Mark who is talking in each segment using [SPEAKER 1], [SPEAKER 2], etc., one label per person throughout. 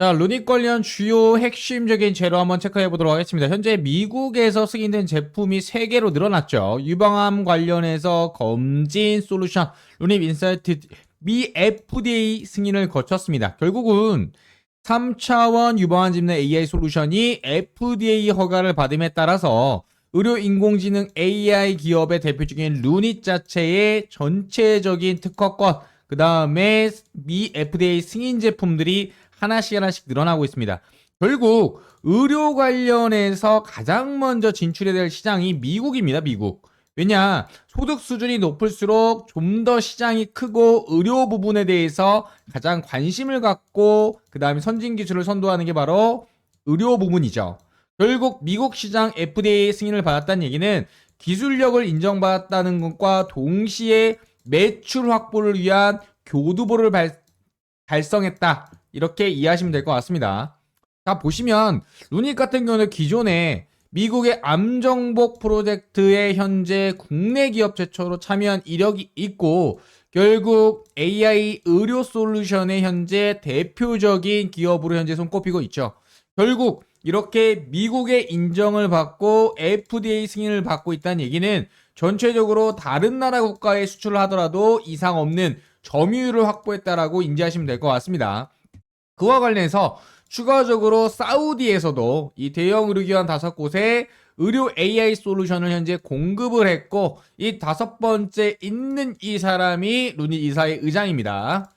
[SPEAKER 1] 자, 루닉 관련 주요 핵심적인 재료 한번 체크해 보도록 하겠습니다. 현재 미국에서 승인된 제품이 3개로 늘어났죠. 유방암 관련해서 검진 솔루션, 루닉 인사이트 미 FDA 승인을 거쳤습니다. 결국은 3차원 유방암 짚는 AI 솔루션이 FDA 허가를 받음에 따라서 의료 인공지능 AI 기업의 대표적인 루닛 자체의 전체적인 특허권, 그 다음에 미 FDA 승인 제품들이 하나씩 하나씩 늘어나고 있습니다. 결국 의료 관련해서 가장 먼저 진출해야 될 시장이 미국입니다. 미국. 왜냐 소득 수준이 높을수록 좀 더 시장이 크고 의료 부분에 대해서 가장 관심을 갖고 그 다음에 선진 기술을 선도하는 게 바로 의료 부분이죠. 결국 미국 시장 FDA 승인을 받았다는 얘기는 기술력을 인정받았다는 것과 동시에 매출 확보를 위한 교두보를 발, 달성했다. 이렇게 이해하시면 될 것 같습니다. 자, 보시면 루닉 같은 경우는 기존에 미국의 암정복 프로젝트에 현재 국내 기업 최초로 참여한 이력이 있고 결국 AI 의료 솔루션의 현재 대표적인 기업으로 현재 손꼽히고 있죠. 결국 이렇게 미국의 인정을 받고 FDA 승인을 받고 있다는 얘기는 전체적으로 다른 나라 국가에 수출을 하더라도 이상 없는 점유율을 확보했다라고 인지하시면 될 것 같습니다. 그와 관련해서 추가적으로 사우디에서도 이 대형 의료기관 다섯 곳에 의료 AI 솔루션을 현재 공급을 했고 이 다섯 번째 있는 이 사람이 루닛 이사의 의장입니다.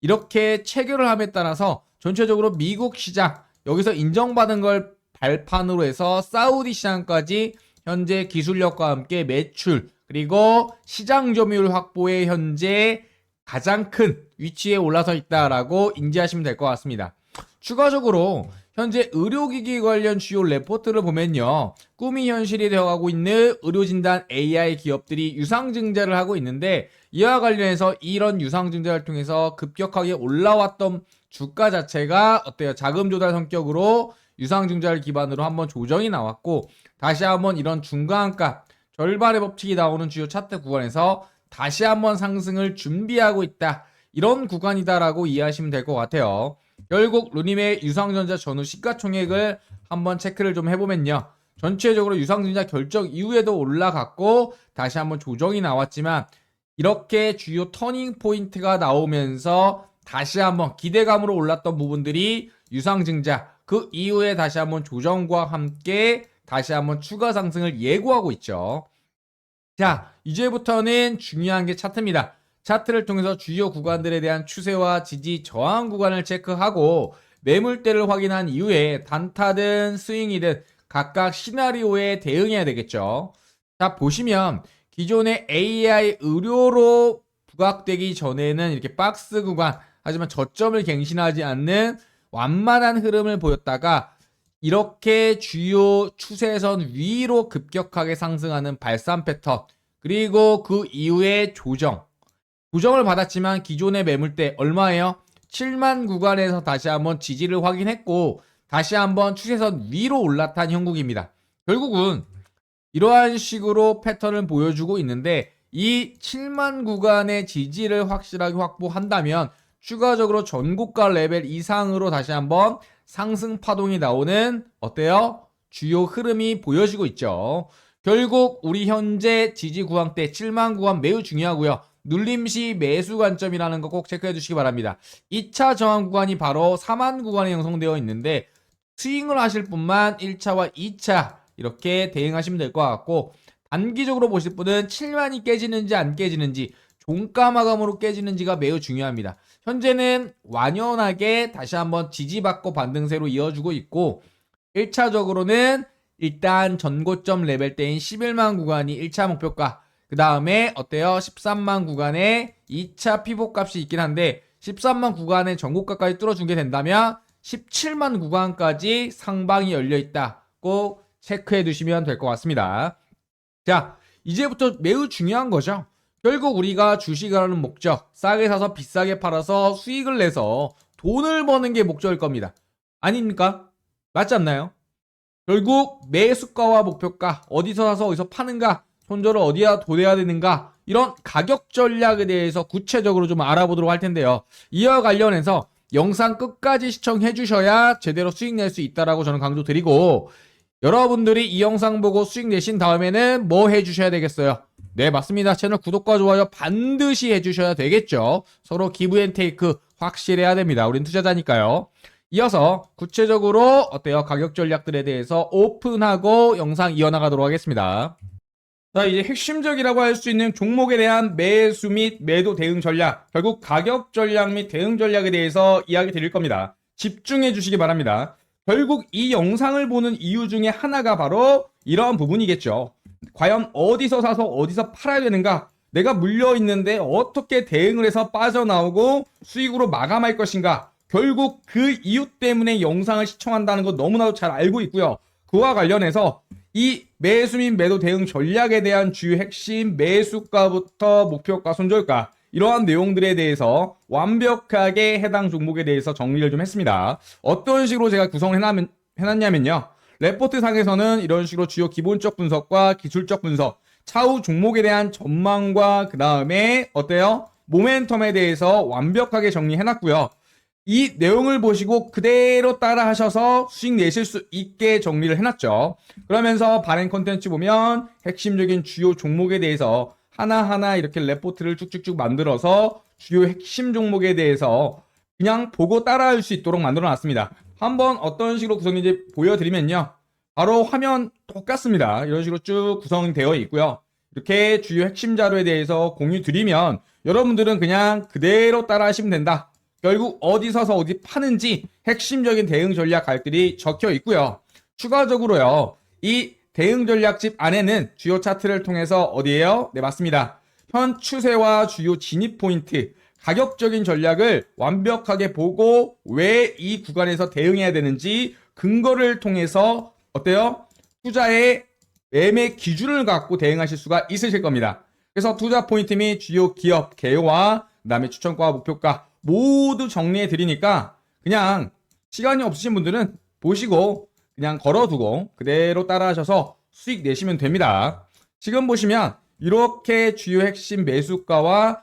[SPEAKER 1] 이렇게 체결을 함에 따라서 전체적으로 미국 시장 여기서 인정받은 걸 발판으로 해서 사우디 시장까지 현재 기술력과 함께 매출 그리고 시장 점유율 확보에 현재 가장 큰 위치에 올라서 있다라고 인지하시면 될 것 같습니다. 추가적으로 현재 의료기기 관련 주요 레포트를 보면요. 꿈이 현실이 되어가고 있는 의료진단 AI 기업들이 유상증자를 하고 있는데 이와 관련해서 이런 유상증자를 통해서 급격하게 올라왔던 주가 자체가 어때요? 자금 조달 성격으로 유상증자를 기반으로 한번 조정이 나왔고 다시 한번 이런 중간값 절반의 법칙이 나오는 주요 차트 구간에서 다시 한번 상승을 준비하고 있다. 이런 구간이다라고 이해하시면 될 것 같아요. 결국 루님의 유상전자 전후 시가총액을 한번 체크를 좀 해보면요. 전체적으로 유상전자 결정 이후에도 올라갔고 다시 한번 조정이 나왔지만 이렇게 주요 터닝 포인트가 나오면서 다시 한번 기대감으로 올랐던 부분들이 유상증자 그 이후에 다시 한번 조정과 함께 다시 한번 추가 상승을 예고하고 있죠. 자, 이제부터는 중요한 게 차트입니다. 차트를 통해서 주요 구간들에 대한 추세와 지지, 저항 구간을 체크하고 매물대를 확인한 이후에 단타든 스윙이든 각각 시나리오에 대응해야 되겠죠. 자, 보시면 기존의 AI 의료로 부각되기 전에는 이렇게 박스 구간, 하지만 저점을 갱신하지 않는 완만한 흐름을 보였다가 이렇게 주요 추세선 위로 급격하게 상승하는 발산 패턴 그리고 그 이후에 조정 조정을 받았지만 기존의 매물대 얼마예요? 7만 구간에서 다시 한번 지지를 확인했고 다시 한번 추세선 위로 올라탄 형국입니다. 결국은 이러한 식으로 패턴을 보여주고 있는데 이 7만 구간의 지지를 확실하게 확보한다면 추가적으로 전고가 레벨 이상으로 다시 한번 상승 파동이 나오는 어때요? 주요 흐름이 보여지고 있죠. 결국 우리 현재 지지 구간 때 7만 구간 매우 중요하고요. 눌림시 매수 관점이라는 거 꼭 체크해 주시기 바랍니다. 2차 저항 구간이 바로 4만 구간에 형성되어 있는데 스윙을 하실 분만 1차와 2차 이렇게 대응하시면 될 것 같고 단기적으로 보실 분은 7만이 깨지는지 안 깨지는지 종가 마감으로 깨지는지가 매우 중요합니다. 현재는 완연하게 다시 한번 지지받고 반등세로 이어주고 있고 1차적으로는 일단 전고점 레벨 대인 11만 구간이 1차 목표가 그 다음에 어때요? 13만 구간에 2차 피복값이 있긴 한데 13만 구간의 전고가까지 뚫어주게 된다면 17만 구간까지 상방이 열려있다. 꼭 체크해 두시면 될 것 같습니다. 자, 이제부터 매우 중요한 거죠. 결국 우리가 주식을 하는 목적, 싸게 사서 비싸게 팔아서 수익을 내서 돈을 버는 게 목적일 겁니다. 아닙니까? 맞지 않나요? 결국 매수가와 목표가, 어디서 사서 어디서 파는가, 손절을 어디다 둬야 되는가, 이런 가격 전략에 대해서 구체적으로 좀 알아보도록 할 텐데요. 이와 관련해서 영상 끝까지 시청해 주셔야 제대로 수익 낼 수 있다라고 저는 강조드리고 여러분들이 이 영상 보고 수익 내신 다음에는 뭐 해 주셔야 되겠어요? 네, 맞습니다. 채널 구독과 좋아요 반드시 해 주셔야 되겠죠. 서로 기브 앤 테이크 확실해야 됩니다. 우린 투자자니까요. 이어서 구체적으로 어때요? 가격 전략들에 대해서 오픈하고 영상 이어나가도록 하겠습니다. 자, 이제 핵심적이라고 할 수 있는 종목에 대한 매수 및 매도 대응 전략, 결국 가격 전략 및 대응 전략에 대해서 이야기 드릴 겁니다. 집중해 주시기 바랍니다. 결국 이 영상을 보는 이유 중에 하나가 바로 이러한 부분이겠죠. 과연 어디서 사서 어디서 팔아야 되는가? 내가 물려 있는데 어떻게 대응을 해서 빠져나오고 수익으로 마감할 것인가? 결국 그 이유 때문에 영상을 시청한다는 거 너무나도 잘 알고 있고요. 그와 관련해서 이 매수 및 매도 대응 전략에 대한 주요 핵심 매수가부터 목표가 손절가 이러한 내용들에 대해서 완벽하게 해당 종목에 대해서 정리를 좀 했습니다. 어떤 식으로 제가 구성을 해놨, 해놨냐면요. 레포트 상에서는 이런 식으로 주요 기본적 분석과 기술적 분석, 차후 종목에 대한 전망과 그 다음에 어때요? 모멘텀에 대해서 완벽하게 정리해놨고요. 이 내용을 보시고 그대로 따라 하셔서 수익 내실 수 있게 정리를 해놨죠. 그러면서 발행 컨텐츠 보면 핵심적인 주요 종목에 대해서 하나하나 이렇게 레포트를 쭉쭉쭉 만들어서 주요 핵심 종목에 대해서 그냥 보고 따라할 수 있도록 만들어 놨습니다. 한번 어떤 식으로 구성인지 보여드리면요. 바로 화면 똑같습니다. 이런 식으로 쭉 구성되어 있고요. 이렇게 주요 핵심 자료에 대해서 공유 드리면 여러분들은 그냥 그대로 따라 하시면 된다. 결국 어디 서서 어디 파는지 핵심적인 대응 전략 갈들이 적혀 있고요. 추가적으로요. 이 대응 전략집 안에는 주요 차트를 통해서 어디에요? 네, 맞습니다. 현 추세와 주요 진입 포인트, 가격적인 전략을 완벽하게 보고 왜 이 구간에서 대응해야 되는지 근거를 통해서 어때요? 투자의 매매 기준을 갖고 대응하실 수가 있으실 겁니다. 그래서 투자 포인트 및 주요 기업 개요와 그다음에 추천과 목표가 모두 정리해 드리니까 그냥 시간이 없으신 분들은 보시고 그냥 걸어두고 그대로 따라하셔서 수익 내시면 됩니다. 지금 보시면 이렇게 주요 핵심 매수가와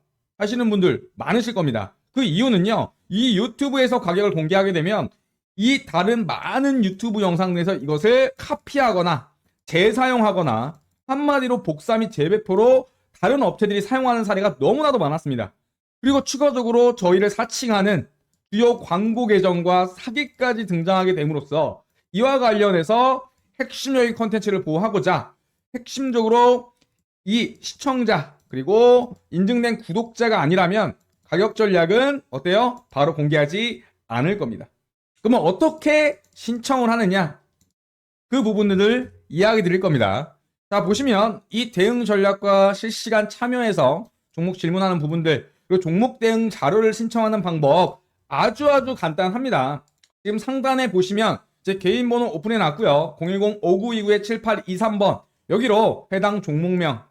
[SPEAKER 1] 하시는 분들 많으실 겁니다. 그 이유는요, 이 유튜브에서 가격을 공개하게 되면 이 다른 많은 유튜브 영상에서 이것을 카피하거나 재사용하거나 한마디로 복사 및 재배포로 다른 업체들이 사용하는 사례가 너무나도 많았습니다. 그리고 추가적으로 저희를 사칭하는 주요 광고 계정과 사기까지 등장하게 됨으로써 이와 관련해서 핵심적인 컨텐츠를 보호하고자 핵심적으로 이 시청자 그리고 인증된 구독자가 아니라면 가격 전략은 어때요? 바로 공개하지 않을 겁니다. 그러면 어떻게 신청을 하느냐? 그 부분들을 이야기 드릴 겁니다. 자, 보시면 이 대응 전략과 실시간 참여해서 종목 질문하는 부분들, 그리고 종목 대응 자료를 신청하는 방법 아주 아주 간단합니다. 지금 상단에 보시면 제 개인 번호 오픈해 놨고요. 010-5929-7823번 여기로 해당 종목명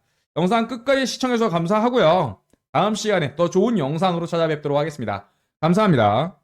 [SPEAKER 1] 영상 끝까지 시청해주셔서 감사하고요. 다음 시간에 더 좋은 영상으로 찾아뵙도록 하겠습니다. 감사합니다.